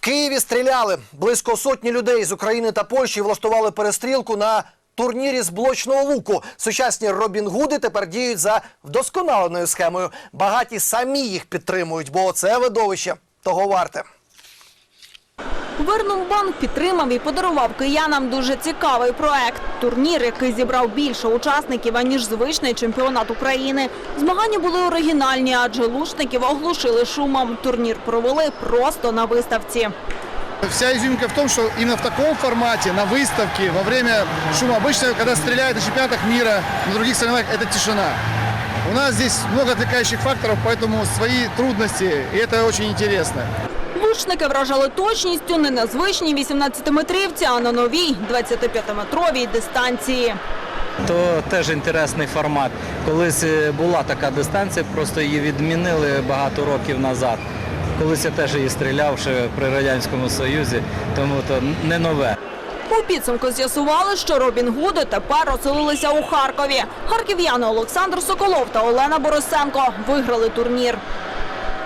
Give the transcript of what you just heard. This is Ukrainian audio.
Києві стріляли. Близько сотні людей з України та Польщі влаштували перестрілку на турнірі з блочного луку. Сучасні Робін Гуди тепер діють за вдосконаленою схемою. Багаті самі їх підтримують, бо це видовище того варте. Вернумбанк підтримав і подарував киянам дуже цікавий проект. Турнір, який зібрав більше учасників, аніж звичний чемпіонат України. Змагання були оригінальні, адже лучників оглушили шумом. Турнір провели просто на виставці. Вся изюминка в том, что именно в таком формате, на выставке, во время шума, обычно, когда стреляют на чемпионатах мира, на других соревнованиях, это тишина. У нас здесь много отвлекающих факторов, поэтому свои трудности, и это очень интересно. Лучники вражали точністю не на звичній 18-метрівці, а на новій 25-метровій дистанції. То теж інтересний формат. Колись е, була така дистанція, просто її відмінили багато років назад. Колись я теж її стріляв ще при Радянському Союзі, тому то не нове. У підсумку з'ясували, що Робін Гуди тепер оселилися у Харкові. Харків'яни Олександр Соколов та Олена Борисенко виграли турнір.